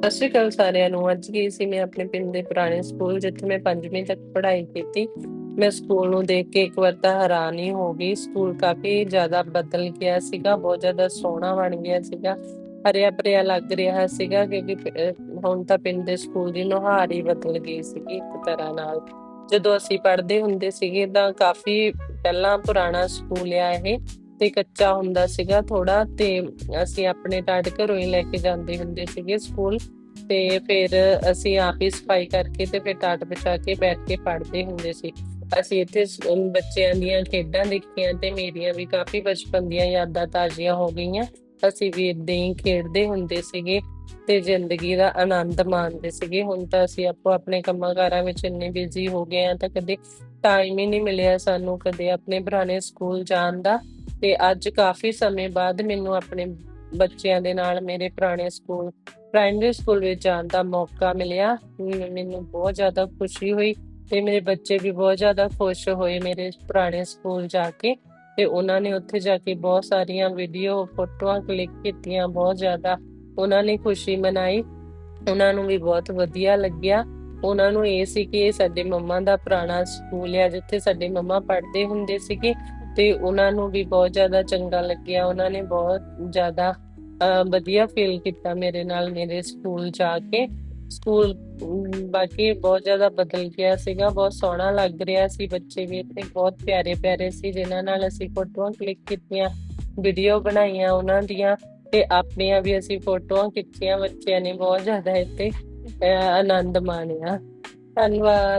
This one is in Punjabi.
ਸਤਿ ਸ਼੍ਰੀ ਅਕਾਲ ਸਾਰਿਆਂ ਨੂੰ। ਅੱਜ ਗਈ ਸੀ? ਮੈਂ ਆਪਣੇ ਪਿੰਡ ਦੇ ਪੁਰਾਣੇ ਸਕੂਲ, ਜਿੱਥੇ ਮੈਂ ਪੰਜਵੀਂ ਤੱਕ ਪੜ੍ਹਾਈ ਕੀਤੀ। ਮੈਂ ਸਕੂਲ ਨੂੰ ਦੇਖ ਕੇ ਇੱਕ ਵਾਰ ਤਾਂ ਹੈਰਾਨ ਹੀ ਹੋ ਗਈ। ਸਕੂਲ ਕਾਫੀ ਜ਼ਿਆਦਾ ਬਦਲ ਗਿਆ ਸੀਗਾ, ਬਹੁਤ ਜ਼ਿਆਦਾ ਸੋਹਣਾ ਬਣ ਗਿਆ ਸੀਗਾ। ਹਰਿਆ ਭਰਿਆ ਲੱਗ ਰਿਹਾ ਸੀਗਾ ਕਿਉਂਕਿ ਹੁਣ ਤਾਂ ਪਿੰਡ ਦੇ ਸਕੂਲ ਦੀ ਨੁਹਾਰ ਹੀ ਬਦਲ ਗਈ ਸੀਗੀ ਇੱਕ ਤਰ੍ਹਾਂ ਨਾਲ। ਜਦੋਂ ਅਸੀਂ ਪੜ੍ਹਦੇ ਹੁੰਦੇ ਸੀਗੇ ਤਾਂ ਕਾਫੀ ਪਹਿਲਾਂ ਪੁਰਾਣਾ ਸਕੂਲ ਆ ਇਹ। ਤੇ ਕੱਚਾ ਹੁੰਦਾ ਸੀਗਾ ਥੋੜਾ ਤੇ ਅਸੀਂ ਆਪਣੇ ਟਾਟ ਘਰੋਂ ਹੀ ਲੈ ਕੇ ਜਾਂਦੇ ਹੁੰਦੇ ਸੀਗੇ ਸਕੂਲ ਤੇ ਫਿਰ ਅਸੀਂ ਆਪ ਹੀ ਸਫ਼ਾਈ ਕਰਕੇ ਤੇ ਫਿਰ ਟਾਟ ਵਿਛਾ ਕੇ ਬੈਠ ਕੇ ਪੜ੍ਹਦੇ ਹੁੰਦੇ ਸੀ। ਅਸੀਂ ਇੱਥੇ ਬੱਚਿਆਂ ਦੀਆਂ ਖੇਡਾਂ ਦੇਖੀਆਂ ਤੇ ਮੇਰੀਆਂ ਵੀ ਕਾਫੀ ਬਚਪਨ ਦੀਆਂ ਯਾਦਾਂ ਤਾਜ਼ੀਆਂ ਹੋ ਗਈਆਂ। ਅਸੀਂ ਵੀ ਇਦਾਂ ਹੀ ਖੇਡਦੇ ਹੁੰਦੇ ਸੀਗੇ ਤੇ ਜ਼ਿੰਦਗੀ ਦਾ ਆਨੰਦ ਮਾਣਦੇ ਸੀਗੇ। ਹੁਣ ਤਾਂ ਅਸੀਂ ਆਪੋ ਆਪਣੇ ਕੰਮਾਂ ਕਾਰਾਂ ਵਿੱਚ ਇੰਨੇ ਬਿਜ਼ੀ ਹੋ ਗਏ ਆ ਤਾਂ ਕਦੇ ਟਾਈਮ ਹੀ ਨਹੀਂ ਮਿਲਿਆ ਸਾਨੂੰ ਕਦੇ ਆਪਣੇ ਪੁਰਾਣੇ ਸਕੂਲ ਜਾਣ ਦਾ। ਤੇ ਅੱਜ ਕਾਫੀ ਸਮੇਂ ਬਾਅਦ ਮੈਨੂੰ ਆਪਣੇ ਬੱਚਿਆਂ ਦੇ ਨਾਲ ਮੇਰੇ ਪੁਰਾਣੇ ਸਕੂਲ ਪ੍ਰਾਇਮਰੀ ਸਕੂਲ ਵਿੱਚ ਜਾਣ ਦਾ ਮੌਕਾ ਮਿਲਿਆ। ਮੈਨੂੰ ਬਹੁਤ ਜ਼ਿਆਦਾ ਖੁਸ਼ੀ ਹੋਈ ਤੇ ਮੇਰੇ ਬੱਚੇ ਵੀ ਬਹੁਤ ਜ਼ਿਆਦਾ ਖੁਸ਼ ਹੋਏ ਮੇਰੇ ਪੁਰਾਣੇ ਸਕੂਲ ਜਾ ਕੇ ਤੇ ਉਹਨਾਂ ਨੇ ਉੱਥੇ ਜਾ ਕੇ ਬਹੁਤ ਸਾਰੀਆਂ ਵੀਡੀਓ ਫੋਟੋਆਂ ਕਲਿੱਕ ਕੀਤੀਆਂ, ਬਹੁਤ ਜ਼ਿਆਦਾ ਉਹਨਾਂ ਨੇ ਖੁਸ਼ੀ ਮਨਾਈ। ਉਹਨਾਂ ਨੂੰ ਵੀ ਬਹੁਤ ਵਧੀਆ ਲੱਗਿਆ। ਉਹਨਾਂ ਨੂੰ ਇਹ ਸੀ ਕਿ ਇਹ ਸਾਡੇ ਮੰਮਾ ਦਾ ਪੁਰਾਣਾ ਸਕੂਲ ਹੈ ਜਿੱਥੇ ਸਾਡੇ ਮੰਮਾ ਪੜ੍ਹਦੇ ਹੁੰਦੇ ਸੀਗੇ। ਤੇ ਉਹਨਾਂ ਨੂੰ ਵੀ ਬਹੁਤ ਜ਼ਿਆਦਾ ਚੰਗਾ ਲੱਗਿਆ। ਉਹਨਾਂ ਨੇ ਬਹੁਤ ਜ਼ਿਆਦਾ ਵਧੀਆ ਫੀਲ ਕੀਤਾ ਮੇਰੇ ਨਾਲ ਮੇਰੇ ਸਕੂਲ ਜਾ ਕੇ। ਸਕੂਲ ਬਾਕੀ ਬਹੁਤ ਜ਼ਿਆਦਾ ਬਦਲ ਗਿਆ ਸੀਗਾ। ਬਹੁਤ ਸੋਹਣਾ ਲੱਗ ਰਿਹਾ ਸੀ ਬੱਚੇ ਵੀ ਇੱਥੇ। ਬਹੁਤ ਪਿਆਰੇ ਪਿਆਰੇ ਸੀ ਜਿਨ੍ਹਾਂ ਨਾਲ ਅਸੀਂ ਫੋਟੋਆਂ ਕਲਿੱਕ ਕੀਤੀਆਂ ਵੀਡੀਓ ਬਣਾਈਆਂ ਉਹਨਾਂ ਦੀਆਂ। ਤੇ ਆਪਣੀਆਂ ਵੀ ਅਸੀਂ ਫੋਟੋਆਂ ਖਿੱਚੀਆਂ ਬੱਚਿਆਂ ਨੇ। ਬਹੁਤ ਜ਼ਿਆਦਾ ਇੱਥੇ ਅਹ, ਆਨੰਦ ਮਾਣਿਆ। ਧੰਨਵਾਦ।